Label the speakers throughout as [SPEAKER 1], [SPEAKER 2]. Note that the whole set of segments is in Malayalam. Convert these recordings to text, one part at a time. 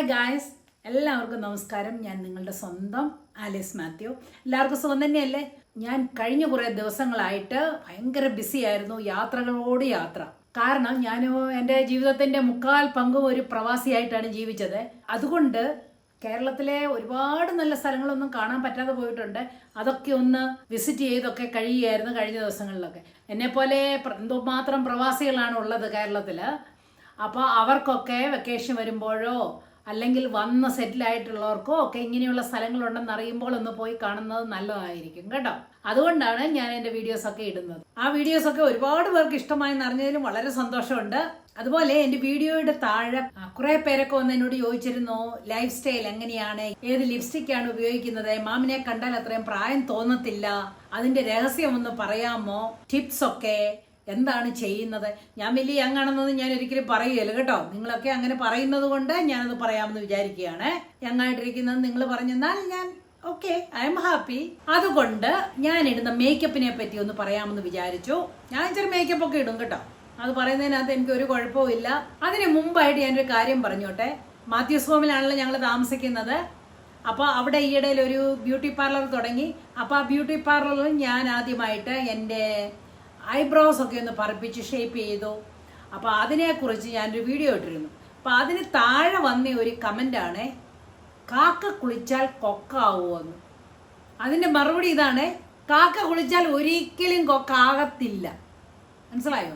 [SPEAKER 1] ഹായ് ഗായ്സ് എല്ലാവർക്കും നമസ്കാരം. ഞാൻ നിങ്ങളുടെ സ്വന്തം ആലിസ് മാത്യു. എല്ലാവർക്കും സുഖം തന്നെയല്ലേ? ഞാൻ കഴിഞ്ഞ കുറേ ദിവസങ്ങളായിട്ട് ഭയങ്കര ബിസി ആയിരുന്നു യാത്രകളോട് യാത്ര. കാരണം ഞാൻ എന്റെ ജീവിതത്തിന്റെ മുക്കാൽ പങ്കും ഒരു പ്രവാസിയായിട്ടാണ് ജീവിച്ചത്. അതുകൊണ്ട് കേരളത്തിലെ ഒരുപാട് നല്ല സ്ഥലങ്ങളൊന്നും കാണാൻ പറ്റാതെ പോയിട്ടുണ്ട്. അതൊക്കെ ഒന്ന് വിസിറ്റ് ചെയ്തൊക്കെ കഴിയുകയായിരുന്നു കഴിഞ്ഞ ദിവസങ്ങളിലൊക്കെ. എന്നെപ്പോലെ എന്തുമാത്രം പ്രവാസികളാണ് ഉള്ളത് കേരളത്തിൽ അപ്പോൾ അവർക്കൊക്കെ വെക്കേഷൻ വരുമ്പോഴോ അല്ലെങ്കിൽ വന്ന് സെറ്റിൽ ആയിട്ടുള്ളവർക്കോ ഒക്കെ ഇങ്ങനെയുള്ള സ്ഥലങ്ങളുണ്ടെന്ന് അറിയുമ്പോൾ ഒന്ന് പോയി കാണുന്നത് നല്ലതായിരിക്കും കേട്ടോ. അതുകൊണ്ടാണ് ഞാൻ എന്റെ വീഡിയോസ് ഒക്കെ ഇടുന്നത്. ആ വീഡിയോസ് ഒക്കെ ഒരുപാട് പേർക്ക് ഇഷ്ടമായി അറിഞ്ഞതിലും വളരെ സന്തോഷമുണ്ട്. അതുപോലെ എന്റെ വീഡിയോയുടെ താഴെ കുറെ പേരൊക്കെ വന്ന് എന്നോട് ചോദിച്ചിരുന്നു ലൈഫ് സ്റ്റൈൽ എങ്ങനെയാണ്? ഏത് ലിപ്സ്റ്റിക് ആണ് ഉപയോഗിക്കുന്നത്? മാമിനെ കണ്ടാൽ അത്രയും പ്രായം തോന്നത്തില്ല. അതിന്റെ രഹസ്യം ഒന്ന് പറയാമോ? ടിപ്സ് ഒക്കെ എന്താണ് ചെയ്യുന്നത്? ഞാൻ വലിയ യങ്ങാണെന്നൊന്നും ഞാൻ ഒരിക്കലും പറയുകയില്ല കേട്ടോ. നിങ്ങളൊക്കെ അങ്ങനെ പറയുന്നത് കൊണ്ട് ഞാനത് പറയാമെന്ന് വിചാരിക്കുകയാണ്. യങ്ങായിട്ടിരിക്കുന്നത് നിങ്ങൾ പറഞ്ഞെന്നാൽ ഞാൻ ഓക്കെ ഐ എം ഹാപ്പി അതുകൊണ്ട് ഞാൻ ഇടുന്ന മേക്കപ്പിനെ പറ്റി ഒന്ന് പറയാമെന്ന് വിചാരിച്ചു. ഞാൻ ഇച്ചിരി മേക്കപ്പ് ഒക്കെ ഇടും കേട്ടോ. അത് പറയുന്നതിനകത്ത് എനിക്ക് ഒരു കുഴപ്പവും ഇല്ല. അതിന് മുമ്പായിട്ട് ഞാനൊരു കാര്യം പറഞ്ഞോട്ടെ. മാത്യൂസ് ഹോമിലാണല്ലോ ഞങ്ങൾ താമസിക്കുന്നത്. അപ്പോൾ അവിടെ ഈയിടയിൽ ഒരു ബ്യൂട്ടി പാർലർ തുടങ്ങി. അപ്പോൾ ആ ബ്യൂട്ടി പാർലറിൽ ഞാൻ ആദ്യമായിട്ട് എന്റെ ഐബ്രോസ് ഒക്കെ ഒന്ന് പറപ്പിച്ച് ഷേപ്പ് ചെയ്തു. അപ്പോൾ അതിനെക്കുറിച്ച് ഞാനൊരു വീഡിയോ ഇട്ടിരുന്നു. അപ്പോൾ അതിന് താഴെ വന്ന ഒരു കമന്റാണ് കാക്ക കുളിച്ചാൽ കൊക്കാവുമോ എന്ന്. അതിന്റെ മറുപടി ഇതാണ് കാക്ക കുളിച്ചാൽ ഒരിക്കലും കൊക്കാകത്തില്ല. മനസ്സിലായോ?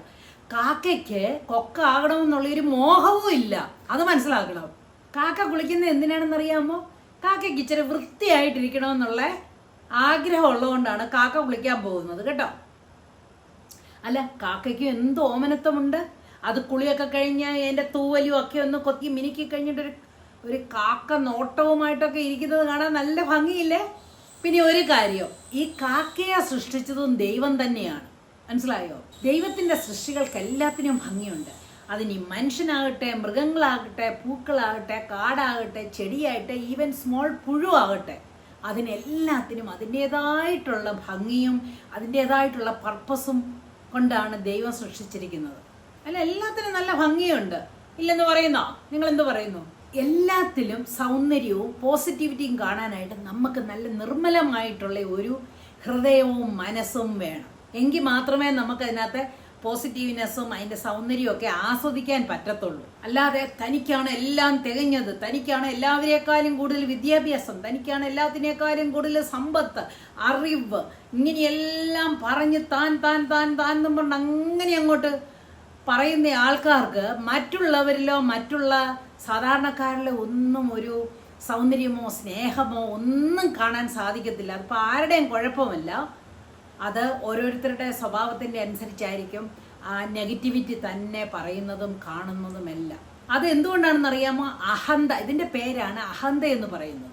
[SPEAKER 1] കാക്കയ്ക്ക് കൊക്കാകണമെന്നുള്ളൊരു മോഹവും ഇല്ല. അത് മനസ്സിലാക്കണം. കാക്ക കുളിക്കുന്നത് എന്തിനാണെന്ന് അറിയാമോ? കാക്കയ്ക്ക് ഇച്ചിരി വൃത്തിയായിട്ടിരിക്കണമെന്നുള്ള ആഗ്രഹം ഉള്ളതുകൊണ്ടാണ് കാക്ക കുളിക്കാൻ പോകുന്നത് കേട്ടോ? അല്ല കാക്കയ്ക്കും എന്ത് ഓമനത്വമുണ്ട്? അത് കുളിയൊക്കെ കഴിഞ്ഞ് എന്റെ തൂവലും ഒക്കെ ഒന്ന് കൊത്തി മിനുക്കി കഴിഞ്ഞിട്ടൊരു ഒരു കാക്ക നോട്ടവുമായിട്ടൊക്കെ ഇരിക്കുന്നത് കാണാൻ നല്ല ഭംഗിയില്ലേ? പിന്നെ ഒരു കാര്യം ഈ കാക്കയെ സൃഷ്ടിച്ചതും ദൈവം തന്നെയാണ്. മനസ്സിലായോ? ദൈവത്തിന്റെ സൃഷ്ടികൾക്ക് എല്ലാത്തിനും ഭംഗിയുണ്ട്. അതിനി മനുഷ്യനാകട്ടെ മൃഗങ്ങളാകട്ടെ പൂക്കളാകട്ടെ കാടാകട്ടെ ചെടിയാകട്ടെ ഈവൻ സ്മോൾ പുഴുവാകട്ടെ അതിനെല്ലാത്തിനും അതിന്റെതായിട്ടുള്ള ഭംഗിയും അതിന്റെതായിട്ടുള്ള പർപ്പസും കൊണ്ടാണ് ദൈവം സൃഷ്ടിച്ചിരിക്കുന്നത്. അല്ല എല്ലാത്തിനും നല്ല ഭംഗിയുണ്ട്. ഇല്ലെന്ന് പറയുന്നോ? നിങ്ങൾ എന്ത് പറയുന്നു? എല്ലാത്തിലും സൗന്ദര്യവും പോസിറ്റിവിറ്റിയും കാണാനായിട്ട് നമുക്ക് നല്ല നിർമ്മലമായിട്ടുള്ള ഒരു ഹൃദയവും മനസ്സും വേണം. എങ്കിൽ മാത്രമേ നമുക്ക് അതിനകത്ത് പോസിറ്റീവ്നെസ്സും അതിന്റെ സൗന്ദര്യവും ഒക്കെ ആസ്വദിക്കാൻ പറ്റത്തുള്ളൂ. അല്ലാതെ തനിക്കാണ് എല്ലാം തികഞ്ഞത് തനിക്കാണ് എല്ലാവരേക്കാളും കൂടുതൽ വിദ്യാഭ്യാസം തനിക്കാണ് എല്ലാത്തിനേക്കാളും കൂടുതൽ സമ്പത്ത് അറിവ് ഇങ്ങനെയെല്ലാം പറഞ്ഞ് താൻ താൻ താൻ താൻ എന്നും പറഞ്ഞ് അങ്ങനെ അങ്ങോട്ട് പറയുന്ന ആൾക്കാർക്ക് മറ്റുള്ളവരിലോ മറ്റുള്ള സാധാരണക്കാരിലോ ഒന്നും ഒരു സൗന്ദര്യമോ സ്നേഹമോ ഒന്നും കാണാൻ സാധിക്കത്തില്ല. അതിപ്പോൾ ആരുടെയും കുഴപ്പമല്ല. അത് ഓരോരുത്തരുടെ സ്വഭാവത്തിന്റെ അനുസരിച്ചായിരിക്കും ആ നെഗറ്റിവിറ്റി തന്നെ പറയുന്നതും കാണുന്നതുമെല്ലാം. അത് എന്തുകൊണ്ടാണെന്ന് അറിയാമോ അഹന്ത ഇതിന്റെ പേരാണ് അഹന്ത എന്ന് പറയുന്നത്.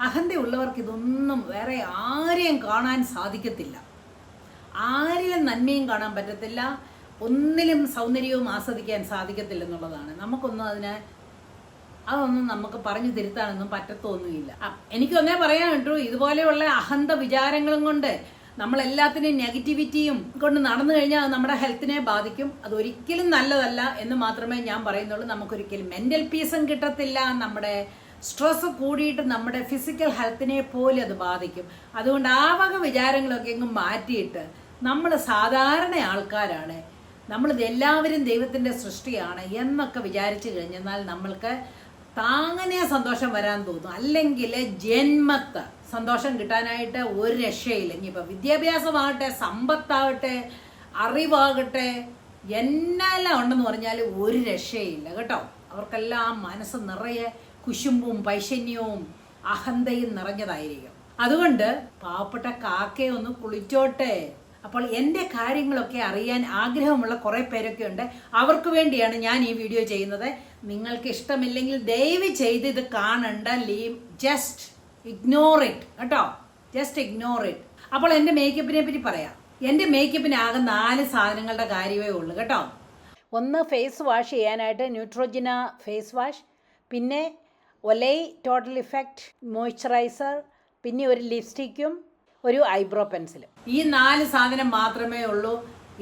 [SPEAKER 1] അഹന്തയുള്ളവർക്ക് ഇതൊന്നും വേറെ ആരെയും കാണാൻ സാധിക്കത്തില്ല. ആരിലും നന്മയും കാണാൻ പറ്റത്തില്ല. ഒന്നിലും സൗന്ദര്യവും ആസ്വദിക്കാൻ സാധിക്കത്തില്ല എന്നുള്ളതാണ്. നമുക്കൊന്നും അതിനെ അതൊന്നും നമുക്ക് പറഞ്ഞു തിരുത്താനൊന്നും പറ്റത്തൊന്നുമില്ല. എനിക്കൊന്നേ പറയാൻ കേട്ടു ഇതുപോലെയുള്ള അഹന്ത വിചാരങ്ങളും കൊണ്ട് നമ്മൾ എല്ലാത്തിനെയും നെഗറ്റിവിറ്റിയും കൊണ്ട് നടന്നു കഴിഞ്ഞാൽ അത് നമ്മുടെ ഹെൽത്തിനെ ബാധിക്കും. അത് ഒരിക്കലും നല്ലതല്ല എന്ന് മാത്രമേ ഞാൻ പറയുന്നുള്ളൂ. നമുക്കൊരിക്കലും മെന്റൽ പീസും കിട്ടത്തില്ല. നമ്മുടെ സ്ട്രെസ് കൂടിയിട്ട് നമ്മുടെ ഫിസിക്കൽ ഹെൽത്തിനെ പോലെ അത് ബാധിക്കും. അതുകൊണ്ട് ആ വക വിചാരങ്ങളൊക്കെ എങ്ങും മാറ്റിയിട്ട് നമ്മൾ സാധാരണ ആൾക്കാരാണ്. നമ്മളിത് എല്ലാവരും ദൈവത്തിന്റെ സൃഷ്ടിയാണ് എന്നൊക്കെ വിചാരിച്ചു കഴിഞ്ഞെന്നാൽ നമ്മൾക്ക് താങ്ങനെ സന്തോഷം വരാൻ തോന്നും. അല്ലെങ്കിൽ ജന്മത്ത് സന്തോഷം കിട്ടാനായിട്ട് ഒരു രക്ഷയില്ല. ഇനിയിപ്പോൾ വിദ്യാഭ്യാസമാകട്ടെ സമ്പത്താകട്ടെ അറിവാകട്ടെ എന്നെല്ലാം ഉണ്ടെന്ന് പറഞ്ഞാൽ ഒരു രക്ഷയില്ല കേട്ടോ. അവർക്കെല്ലാം മനസ്സ് നിറയെ കുശുമ്പും പൈശന്യവും അഹന്തയും നിറഞ്ഞതായിരിക്കും. അതുകൊണ്ട് പാവപ്പെട്ട കാക്കയെ ഒന്ന് കുളിച്ചോട്ടെ. അപ്പോൾ എന്റെ കാര്യങ്ങളൊക്കെ അറിയാൻ ആഗ്രഹമുള്ള കുറേ പേരൊക്കെ ഉണ്ട്. അവർക്ക് വേണ്ടിയാണ് ഞാൻ ഈ വീഡിയോ ചെയ്യുന്നത്. നിങ്ങൾക്ക് ഇഷ്ടമില്ലെങ്കിൽ ദയവ് ചെയ്ത് ഇത് കാണണ്ട ലീവ് ജസ്റ്റ് ഇഗ്നോർ ഇറ്റ് കേട്ടോ? ജസ്റ്റ് ഇഗ്നോർ ഇറ്റ് അപ്പോൾ എന്റെ മേക്കപ്പിനെ പറ്റി പറയാം. എന്റെ മേക്കപ്പിന് ആകെ നാല് സാധനങ്ങളുടെ കാര്യമേ ഉള്ളൂ. കേട്ടോ? ഒന്ന് ഫേസ് വാഷ് ചെയ്യാനായിട്ട് ന്യൂട്രോജിന ഫേസ് വാഷ് പിന്നെ ഒലൈ ടോട്ടൽ ഇഫക്റ്റ് മോയ്സ്ചറൈസർ പിന്നെ ഒരു ലിപ്സ്റ്റിക്കും ഒരു ഐബ്രോ പെൻസിലും ഈ നാല് സാധനം മാത്രമേ ഉള്ളൂ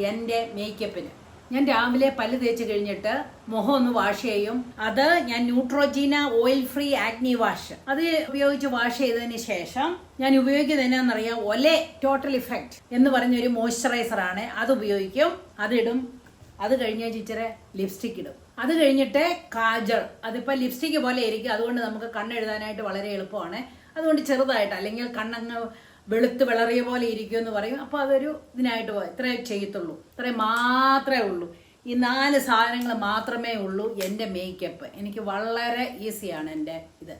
[SPEAKER 1] എന്റെ മേക്കപ്പിന് ഞാൻ രാവിലെ പല്ല് തേച്ച് കഴിഞ്ഞിട്ട് മുഖം ഒന്ന് വാഷ് ചെയ്യും. അത് ഞാൻ Neutrogena oil free acne wash അത് ഉപയോഗിച്ച് വാഷ് ചെയ്തതിന് ശേഷം ഞാൻ ഉപയോഗിക്കുന്നത് എന്നാന്നറിയാം ഒലെ ടോട്ടൽ ഇഫക്റ്റ് എന്ന് പറഞ്ഞൊരു മോയ്സ്ചറൈസർ ആണ്. അത് ഉപയോഗിക്കും. അതിടും അത് കഴിഞ്ഞ് ഇച്ചിരി ലിപ്സ്റ്റിക് ഇടും. അത് കഴിഞ്ഞിട്ട് കാജൾ. അതിപ്പോൾ ലിപ്സ്റ്റിക് പോലെ ഇരിക്കും. അതുകൊണ്ട് നമുക്ക് കണ്ണെഴുതാനായിട്ട് വളരെ എളുപ്പമാണ്. അതുകൊണ്ട് ചെറുതായിട്ട് അല്ലെങ്കിൽ കണ്ണങ്ങ് വെളുത്ത് വിളറിയ പോലെ ഇരിക്കും എന്ന് പറയും. അപ്പോൾ അതൊരു ഇതിനായിട്ട് പോയി ഇത്രേ ചെയ്യത്തുള്ളൂ. ഇത്രയും മാത്രമേ ഉള്ളൂ. ഈ നാല് സാധനങ്ങൾ മാത്രമേ ഉള്ളൂ എന്റെ മേക്കപ്പ് എനിക്ക് വളരെ ഈസിയാണ് എന്റെ ഇത്.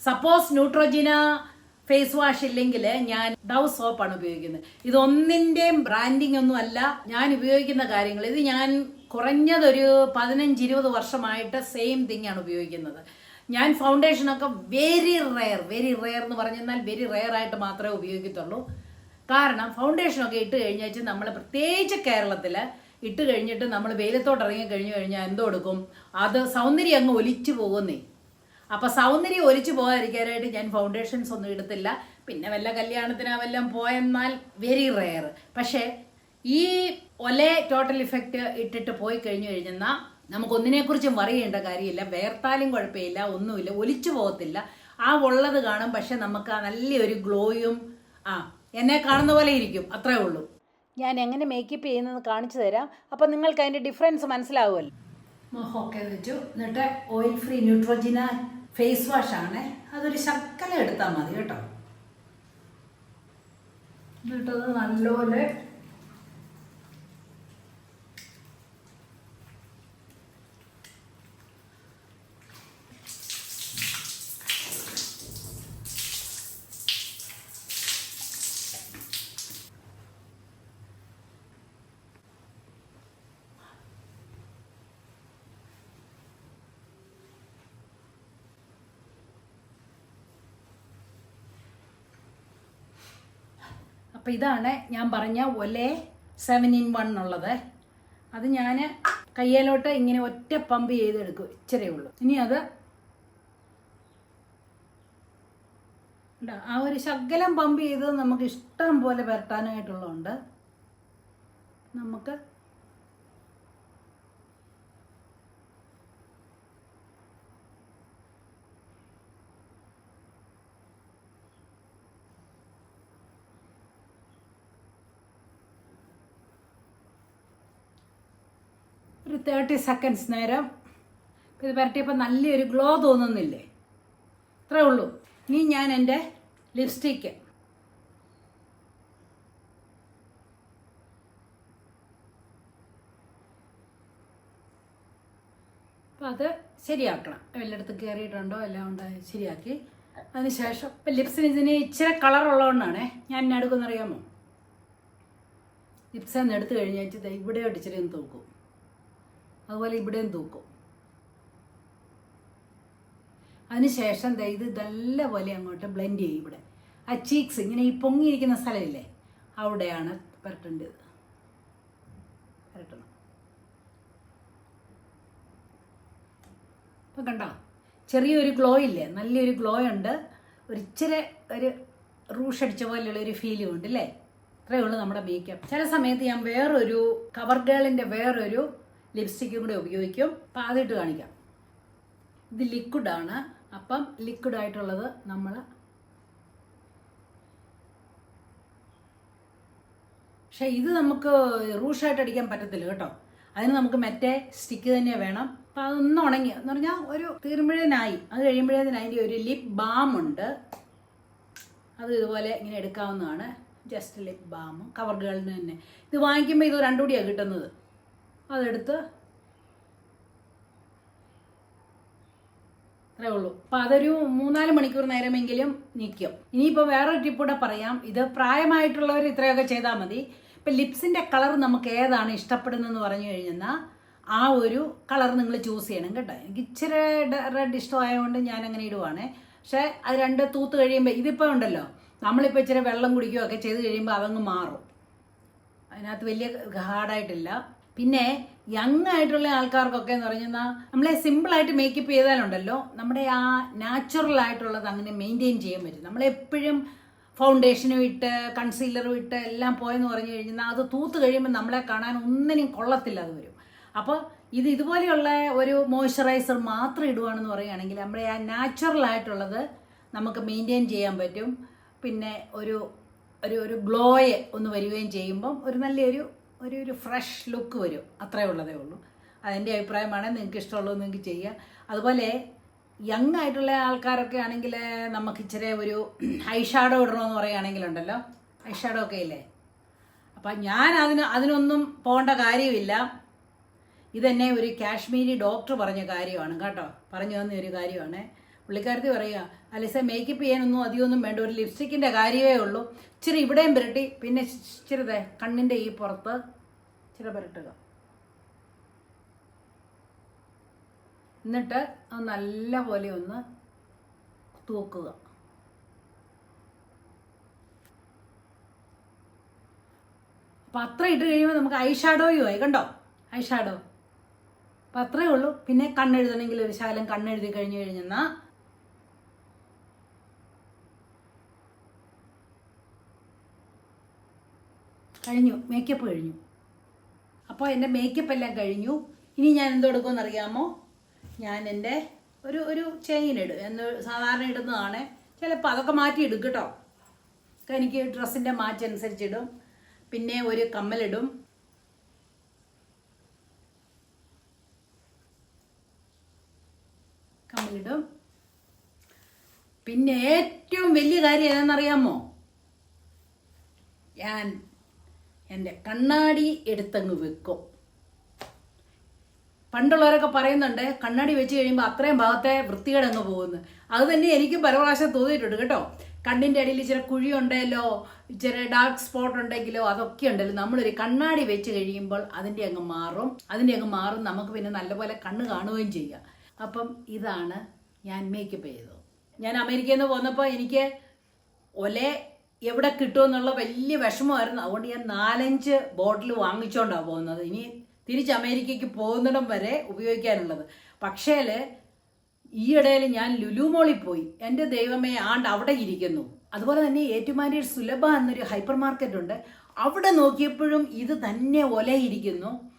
[SPEAKER 1] സപ്പോസ് ന്യൂട്രോജിന ഫേസ് വാഷ് ഇല്ലെങ്കിൽ ഞാൻ ഡവ് സോപ്പാണ് ഉപയോഗിക്കുന്നത്. ഇതൊന്നിന്റെയും ബ്രാൻഡിങ് ഒന്നും അല്ല. ഞാൻ ഉപയോഗിക്കുന്ന കാര്യങ്ങൾ. ഇത് ഞാൻ കുറഞ്ഞതൊരു പതിനഞ്ച് ഇരുപത് വർഷമായിട്ട് സെയിം തിങ് ആണ് ഉപയോഗിക്കുന്നത്. ഞാൻ ഫൗണ്ടേഷനൊക്കെ വെരി റെയർ വെരി റെയർ എന്ന് പറഞ്ഞാൽ വെരി റെയർ ആയിട്ട് മാത്രമേ ഉപയോഗിക്കത്തുള്ളൂ. കാരണം ഫൗണ്ടേഷനൊക്കെ ഇട്ട് കഴിഞ്ഞാൽ നമ്മൾ പ്രത്യേകിച്ച് കേരളത്തിൽ ഇട്ട് കഴിഞ്ഞിട്ട് നമ്മൾ വെയിലത്തോട്ട് ഇറങ്ങി കഴിഞ്ഞു കഴിഞ്ഞാൽ എന്തോ എടുക്കും അത് സൗന്ദര്യം അങ്ങ് ഒലിച്ചു പോകുന്നേ. അപ്പം സൗന്ദര്യം ഒലിച്ചു പോകാതിരിക്കാനായിട്ട് ഞാൻ ഫൗണ്ടേഷൻസ് ഒന്നും ഇടത്തില്ല. പിന്നെ വല്ല കല്യാണത്തിന് വല്ലതും പോയെന്നാൽ വെരി റെയർ പക്ഷേ ഈ ഒലേ ടോട്ടൽ ഇഫക്റ്റ് ഇട്ടിട്ട് പോയി കഴിഞ്ഞു കഴിഞ്ഞാൽ നമുക്ക് അറിയേണ്ട പറയേണ്ട കാര്യമില്ല. വേർത്താലും കുഴപ്പമില്ല ഒന്നുമില്ല ഒലിച്ചു പോകത്തില്ല. ആ ഉള്ളത് കാണും പക്ഷെ നമുക്ക് ആ നല്ലൊരു ഗ്ലോയും ആ എന്നെ കാണുന്ന പോലെ ഇരിക്കും. അത്രേ ഉള്ളൂ. ഞാൻ എങ്ങനെ മേക്കപ്പ് ചെയ്യുന്നത് കാണിച്ചു തരാം. അപ്പം നിങ്ങൾക്ക് അതിന്റെ ഡിഫറൻസ് മനസ്സിലാവുമല്ലോ. മുഖമൊക്കെ വെച്ചു. എന്നിട്ട് oil free Neutrogena face wash ആണ്. അതൊരു ശക്കല എടുത്താൽ മതി കേട്ടോ. എന്നിട്ടത് നല്ലപോലെ അപ്പോൾ ഇതാണ് ഞാൻ പറഞ്ഞ ഒലേ സെവൻ ഇൻ വൺ ഉള്ളത് അത് ഞാൻ കയ്യിലോട്ട് ഇങ്ങനെ ഒറ്റ പമ്പ് ചെയ്തെടുക്കും ഇച്ചിരേ ഉള്ളൂ. ഇനി അത് ആ ഒരു ശകലം പമ്പ് ചെയ്തത് നമുക്ക് ഇഷ്ടം പോലെ പുരട്ടാനായിട്ടുള്ളതുണ്ട് നമുക്ക് തേർട്ടി സെക്കൻഡ്സ് നേരം ഇത് പുരട്ടിയപ്പോൾ നല്ലൊരു ഗ്ലോ തോന്നുന്നില്ലേ? അത്രേ ഉള്ളൂ. ഇനി ഞാൻ എന്റെ ലിപ്സ്റ്റിക്ക് അപ്പം അത് ശരിയാക്കണം. എല്ലായിടത്തും കയറിയിട്ടുണ്ടോ എല്ലാം ഉണ്ട് ശരിയാക്കി. അതിനുശേഷം ഇപ്പം ലിപ്സിന് ഇതിന് ഇച്ചിരി കളറുള്ളതുകൊണ്ടാണേ ഞാൻ എന്നെ എടുക്കുന്നറിയാമോ ലിപ്സ് ഒന്ന് എടുത്തു കഴിഞ്ഞാൽ ഇവിടെ ഇച്ചിരി ഒന്ന് തൂക്കും. അതുപോലെ ഇവിടെയും തൂക്കും. അതിനുശേഷം ഇത് നല്ലപോലെ അങ്ങോട്ട് ബ്ലെൻഡ് ചെയ്യും ഇവിടെ. ആ ചീക്സ് ഇങ്ങനെ ഈ പൊങ്ങിയിരിക്കുന്ന സ്ഥലമില്ലേ അവിടെയാണ് പുരട്ടേണ്ടത്. പുരട്ടണം. ഇപ്പം കണ്ടോ? ചെറിയൊരു ഗ്ലോ ഇല്ലേ? നല്ലൊരു ഗ്ലോ ഉണ്ട്. ഒരു ഇച്ചിരി ഒരു റൂഷ് അടിച്ച പോലെയുള്ള ഒരു ഫീലും ഉണ്ട് അല്ലേ ഇത്രയേ ഉള്ളൂ നമ്മുടെ മേക്കപ്പ് ചില സമയത്ത് ഞാൻ വേറൊരു കവർ ഗേളിന്റെ വേറൊരു ലിപ്സ്റ്റിക്കും കൂടെ ഉപയോഗിക്കും. അപ്പം അതിട്ട് കാണിക്കാം. ഇത് ലിക്വിഡാണ് അപ്പം ലിക്വിഡ് ആയിട്ടുള്ളത് നമ്മൾ പക്ഷെ ഇത് നമുക്ക് റൂഷായിട്ട് അടിക്കാൻ പറ്റത്തില്ല കേട്ടോ. അതിന് നമുക്ക് മറ്റേ സ്റ്റിക്ക് തന്നെ വേണം. അപ്പം അതൊന്ന് ഉണങ്ങി. എന്ന് പറഞ്ഞാൽ ഒരു തീരുമ്പോഴേനായി. അത് കഴിയുമ്പോഴേതിന് അതിന്റെ ഒരു ലിപ് ബാം ഉണ്ട്. അത് ഇതുപോലെ ഇങ്ങനെ എടുക്കാവുന്നതാണ്. ജസ്റ്റ് ലിപ് ബാം കവർ ഗേളിന് തന്നെ. ഇത് വാങ്ങിക്കുമ്പോൾ ഇത് രണ്ടു കൂടിയാണ് കിട്ടുന്നത്. അതെടുത്ത് അത്രേ ഉള്ളൂ. അപ്പം അതൊരു മൂന്നാൽ മണിക്കൂർ നേരമെങ്കിലും നിൽക്കും ഇനിയിപ്പോൾ വേറൊരു ടിപ്പ് കൂടെ പറയാം. ഇത് പ്രായമായിട്ടുള്ളവർ ഇത്രയൊക്കെ ചെയ്താൽ മതി. ഇപ്പം ലിപ്സിന്റെ കളർ നമുക്ക് ഏതാണ് ഇഷ്ടപ്പെടുന്നതെന്ന് പറഞ്ഞു കഴിഞ്ഞാൽ ആ ഒരു കളർ നിങ്ങൾ ചൂസ് ചെയ്യണം കേട്ടോ. എനിക്ക് ഇച്ചിരി റെഡ് ഇഷ്ടമായതുകൊണ്ട് ഞാൻ അങ്ങനെ ഇടുവാണേ. പക്ഷേ അത് രണ്ട് തൂത്ത് കഴിയുമ്പോൾ ഇതിപ്പോൾ ഉണ്ടല്ലോ. നമ്മളിപ്പോൾ ഇച്ചിരി വെള്ളം കുടിക്കുകയൊക്കെ ചെയ്ത് കഴിയുമ്പോൾ അതങ്ങ് മാറും. അതിനകത്ത് വലിയ ഹാർഡായിട്ടില്ല പിന്നെ യങ് ആയിട്ടുള്ള ആൾക്കാർക്കൊക്കെ എന്ന് പറഞ്ഞാൽ നമ്മളെ സിമ്പിളായിട്ട് മേക്കപ്പ് ചെയ്താലുണ്ടല്ലോ നമ്മുടെ ആ നാച്ചുറൽ ആയിട്ടുള്ളത് അങ്ങനെ മെയിന്റെയിൻ ചെയ്യാൻ പറ്റും. നമ്മളെപ്പോഴും ഫൗണ്ടേഷനും ഇട്ട് കൺസീലറും ഇട്ട് എല്ലാം പോയെന്ന് പറഞ്ഞു കഴിഞ്ഞാൽ അത് തൂത്ത് കഴിയുമ്പോൾ നമ്മളെ കാണാൻ ഒന്നിനും കൊള്ളത്തില്ല അത് വരും. അപ്പോൾ ഇത് ഇതുപോലെയുള്ള ഒരു മോയ്സ്ചറൈസർ മാത്രം ഇടുവാണെന്ന് പറയുകയാണെങ്കിൽ നമ്മുടെ ആ നാച്ചുറൽ ആയിട്ടുള്ളത് നമുക്ക് മെയിന്റെയിൻ ചെയ്യാൻ പറ്റും. പിന്നെ ഒരു ഒരു ഒരു ഗ്ലോയെ ഒന്ന് വരികയും ചെയ്യുമ്പം ഒരു നല്ലൊരു ഒരു ഒരു ഫ്രഷ് ലുക്ക് വരും. അത്രേ ഉള്ളതേ ഉള്ളൂ. അതെന്റെ അഭിപ്രായമാണ്. നിങ്ങൾക്ക് ഇഷ്ടമുള്ളത് നിങ്ങൾക്ക് ചെയ്യാം. അതുപോലെ യങ് ആയിട്ടുള്ള ആൾക്കാരൊക്കെ ആണെങ്കിൽ നമുക്ക് ഇച്ചിരി ഒരു ഐ ഷാഡോ ഇടണമെന്ന് പറയുകയാണെങ്കിലുണ്ടല്ലോ. ഐ ഷാഡോ ഒക്കെ ഇല്ലേ? അപ്പം ഞാൻ അതിന് അതിനൊന്നും പോകേണ്ട കാര്യമില്ല. ഇതെന്നെ ഒരു കാശ്മീരി ഡോക്ടർ പറഞ്ഞ കാര്യമാണ് കേട്ടോ. പറഞ്ഞു തന്ന ഒരു കാര്യമാണ്. പുള്ളിക്കാരത്തി പറയുക അലിസ മേക്കപ്പ് ചെയ്യാനൊന്നും അധികമൊന്നും വേണ്ട ഒരു ലിപ്സ്റ്റിക്കിന്റെ കാര്യമേ ഉള്ളൂ. ഇച്ചിരി ഇവിടെയും പുരട്ടി പിന്നെ ഇച്ചിരി ദേ കണ്ണിന്റെ ഈ പുറത്ത് ഇച്ചിരി പുരട്ടുക. എന്നിട്ട് അത് നല്ല പോലെ ഒന്ന് തൂക്കുക. അപ്പം അത്ര ഇട്ട് കഴിയുമ്പോൾ നമുക്ക് ഐ ഷാഡോയും ആയി കണ്ടോ? ഐ ഷാഡോ അപ്പം അത്രേ ഉള്ളൂ. പിന്നെ കണ്ണെഴുതണമെങ്കിൽ ഒരു ശകലം കണ്ണെഴുതി കഴിഞ്ഞു കഴിഞ്ഞെന്നാൽ കഴിഞ്ഞു മേക്കപ്പ് കഴിഞ്ഞു. അപ്പോൾ എന്റെ മേക്കപ്പ് എല്ലാം കഴിഞ്ഞു. ഇനി ഞാൻ എന്തെടുക്കുമെന്ന് അറിയാമോ ഞാൻ എന്റെ ഒരു ഒരു ചെയിൻ ഇടും എന്ന് സാധാരണ ഇടുന്നതാണ്. ചിലപ്പോൾ അതൊക്കെ മാറ്റി ഇടും കേട്ടോ എനിക്ക് ഡ്രസ്സിന്റെ മാറ്റി അനുസരിച്ചിടും. പിന്നെ ഒരു കമ്മലിടും. കമ്മലിടും. പിന്നെ ഏറ്റവും വലിയ കാര്യം ഏതെന്നറിയാമോ ഞാൻ എന്റെ കണ്ണാടി എടുത്തങ്ങ് വെക്കും. പണ്ടുള്ളവരൊക്കെ പറയുന്നുണ്ട് കണ്ണാടി വെച്ച് കഴിയുമ്പോൾ അത്രയും ഭാഗത്തെ വൃത്തികേടങ്ങ് പോകുന്നു. അത് തന്നെ എനിക്ക് പരപ്രാവശ്യം തോന്നിയിട്ടുണ്ട് കേട്ടോ. കണ്ണിന്റെ അടിയിൽ ഇച്ചിരി കുഴി ഉണ്ടല്ലോ ഇച്ചിരി ഡാർക്ക് സ്പോട്ട് ഉണ്ടെങ്കിലോ അതൊക്കെ ഉണ്ടല്ലോ നമ്മളൊരു കണ്ണാടി വെച്ച് കഴിയുമ്പോൾ അതിന്റെ അങ്ങ് മാറും. അതിന്റെ അങ്ങ് മാറും നമുക്ക് പിന്നെ നല്ലപോലെ കണ്ണ് കാണുകയും ചെയ്യാം. അപ്പം ഇതാണ് ഞാൻ മേക്കപ്പ് ചെയ്തത്. ഞാൻ അമേരിക്കയിൽ നിന്ന് പോന്നപ്പോൾ എനിക്ക് ഒലേ എവിടെ കിട്ടുമെന്നുള്ള വലിയ വിഷമമായിരുന്നു. അതുകൊണ്ട് ഞാൻ നാലഞ്ച് ബോട്ടിൽ വാങ്ങിച്ചുകൊണ്ടാണ് പോകുന്നത്. ഇനി തിരിച്ച് അമേരിക്കയ്ക്ക് പോകുന്നിടം വരെ ഉപയോഗിക്കാനുള്ളത്. പക്ഷേ ഈ ഞാൻ ലുലുമോളിൽ പോയി. എന്റെ ദൈവമേ ആണ്ട് അവിടെ ഇരിക്കുന്നു. അതുപോലെ തന്നെ ഏറ്റുമാനൂർ സുലഭ എന്നൊരു ഹൈപ്പർ മാർക്കറ്റ് ഉണ്ട്. അവിടെ നോക്കിയപ്പോഴും ഇത് തന്നെ ഒലയിരിക്കുന്നു.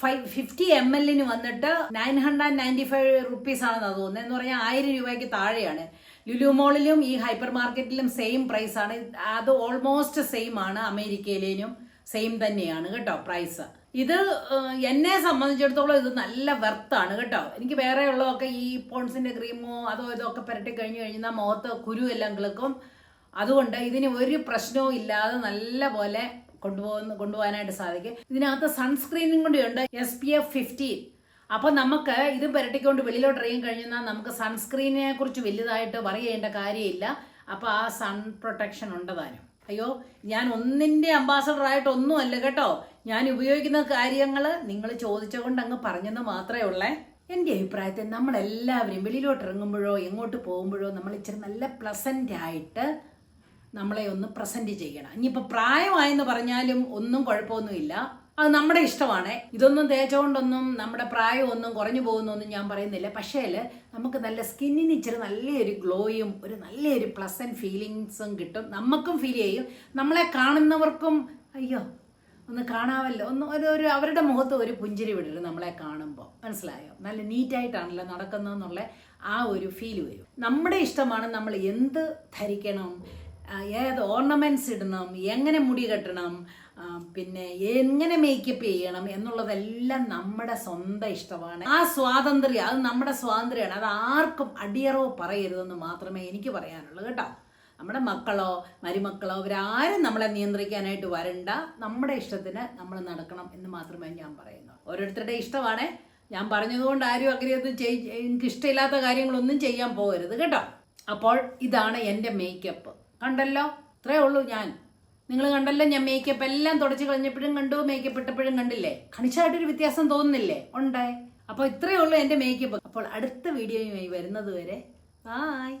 [SPEAKER 1] ഫൈവ് ഫിഫ്റ്റി എം എല്ലിന് വന്നിട്ട് nine hundred ninety five rupees ആണെന്നാണ് തോന്നുന്നത് എന്ന് പറഞ്ഞാൽ ആയിരം രൂപയ്ക്ക് താഴെയാണ്. ലുലു മോളിലും ഈ ഹൈപ്പർ മാർക്കറ്റിലും സെയിം ആണ്. അത് ഓൾമോസ്റ്റ് സെയിം ആണ് അമേരിക്കയിലേനും. സെയിം തന്നെയാണ് കേട്ടോ പ്രൈസ് ഇത് എന്നെ സംബന്ധിച്ചിടത്തോളം ഇത് നല്ല വെർത്താണ് കേട്ടോ. എനിക്ക് വേറെ ഉള്ളതൊക്കെ ഈ പോൺസിന്റെ ക്രീമോ അതോ ഇതോ ഒക്കെ പുരട്ടി കഴിഞ്ഞു കഴിഞ്ഞാൽ മുഖത്ത് കുരു എല്ലാം കിളുക്കും. അതുകൊണ്ട് ഇതിന് ഒരു പ്രശ്നവും ഇല്ലാതെ നല്ല പോലെ കൊണ്ടുപോകുന്ന കൊണ്ടുപോകാനായിട്ട് സാധിക്കും. ഇതിനകത്ത് സൺസ്ക്രീനും കൂടി ഉണ്ട്. എസ് പി എഫ് ഫിഫ്റ്റീൻ അപ്പൊ നമുക്ക് ഇത് പുരട്ടിക്കൊണ്ട് വെളിയിലോട്ട് ഇറങ്ങി കഴിഞ്ഞാൽ നമുക്ക് സൺസ്ക്രീനിനെ കുറിച്ച് വലുതായിട്ട് പറയേണ്ട കാര്യമില്ല. അപ്പോൾ ആ സൺ പ്രൊട്ടക്ഷൻ ഉണ്ടതാനും അയ്യോ ഞാൻ ഒന്നിന്റെ അംബാസഡർ ആയിട്ട് ഒന്നുമല്ല കേട്ടോ. ഞാൻ ഉപയോഗിക്കുന്ന കാര്യങ്ങൾ നിങ്ങൾ ചോദിച്ചുകൊണ്ട് അങ്ങ് പറഞ്ഞെന്ന് മാത്രമേ ഉള്ളേ. എന്റെ അഭിപ്രായത്തിൽ നമ്മളെല്ലാവരും വെളിയിലോട്ട് ഇറങ്ങുമ്പോഴോ എങ്ങോട്ട് പോകുമ്പോഴോ നമ്മൾ ഇച്ചിരി നല്ല പ്ലസന്റ് ആയിട്ട് നമ്മളെ ഒന്ന് പ്രസന്റ് ചെയ്യണം. ഇനിയിപ്പോൾ പ്രായമായെന്ന് പറഞ്ഞാലും ഒന്നും കുഴപ്പമൊന്നുമില്ല. അത് നമ്മുടെ ഇഷ്ടമാണ്. ഇതൊന്നും തേച്ചുകൊണ്ടൊന്നും നമ്മുടെ പ്രായമൊന്നും കുറഞ്ഞു പോകുന്നൊന്നും ഞാൻ പറയുന്നില്ല. പക്ഷേ നമുക്ക് നല്ല സ്കിന്നിന് ഇച്ചിരി നല്ലൊരു ഗ്ലോയും ഒരു നല്ലൊരു പ്ലസന്റ് ഫീലിങ്സും കിട്ടും. നമുക്കും ഫീൽ ചെയ്യും. നമ്മളെ കാണുന്നവർക്കും അയ്യോ ഒന്ന് കാണാമല്ലോ ഒന്ന് ഒരു ഒരു അവരുടെ മുഖത്ത് ഒരു പുഞ്ചിരി വിടരുത് നമ്മളെ കാണുമ്പോൾ മനസ്സിലായോ? നല്ല നീറ്റായിട്ടാണല്ലോ നടക്കുന്നതെന്നുള്ള ആ ഒരു ഫീൽ വരും. നമ്മുടെ ഇഷ്ടമാണ് നമ്മൾ എന്ത് ധരിക്കണം? ഏത് ഓർണമെന്റ്സ് ഇടണം? എങ്ങനെ മുടി കെട്ടണം? പിന്നെ എങ്ങനെ മേക്കപ്പ് ചെയ്യണം എന്നുള്ളതെല്ലാം നമ്മുടെ സ്വന്തം ഇഷ്ടമാണ്. ആ സ്വാതന്ത്ര്യം അത് നമ്മുടെ സ്വാതന്ത്ര്യമാണ്. അത് ആർക്കും അടിയറോ പറയരുതെന്ന് മാത്രമേ എനിക്ക് പറയാനുള്ളൂ കേട്ടോ. നമ്മുടെ മക്കളോ മരുമക്കളോ ഇവരാരും നമ്മളെ നിയന്ത്രിക്കാനായിട്ട് വരണ്ട. നമ്മുടെ ഇഷ്ടത്തിന് നമ്മൾ നടക്കണം എന്ന് മാത്രമേ ഞാൻ പറയുന്നു. ഓരോരുത്തരുടെ ഇഷ്ടമാണ്. ഞാൻ പറഞ്ഞതുകൊണ്ട് ആരും അങ്ങനെ ചെയ് എനിക്ക് ഇഷ്ടമില്ലാത്ത കാര്യങ്ങളൊന്നും ചെയ്യാൻ പോകരുത് കേട്ടോ. അപ്പോൾ ഇതാണ് എന്റെ മേക്കപ്പ് കണ്ടല്ലോ? ഇത്രേ ഉള്ളൂ ഞാൻ. നിങ്ങൾ കണ്ടല്ലോ ഞാൻ മേക്കപ്പ് എല്ലാം തുടച്ച് കളഞ്ഞപ്പോഴും കണ്ടു മേക്കപ്പ് ഇട്ടപ്പോഴും കണ്ടില്ലേ? കണിച്ചായിട്ടൊരു വ്യത്യാസം തോന്നുന്നില്ലേ? ഉണ്ട് അപ്പോൾ ഇത്രയേ ഉള്ളൂ എന്റെ മേക്കപ്പ് അപ്പോൾ അടുത്ത വീഡിയോയുമായി വരുന്നത് വരെ ബായ്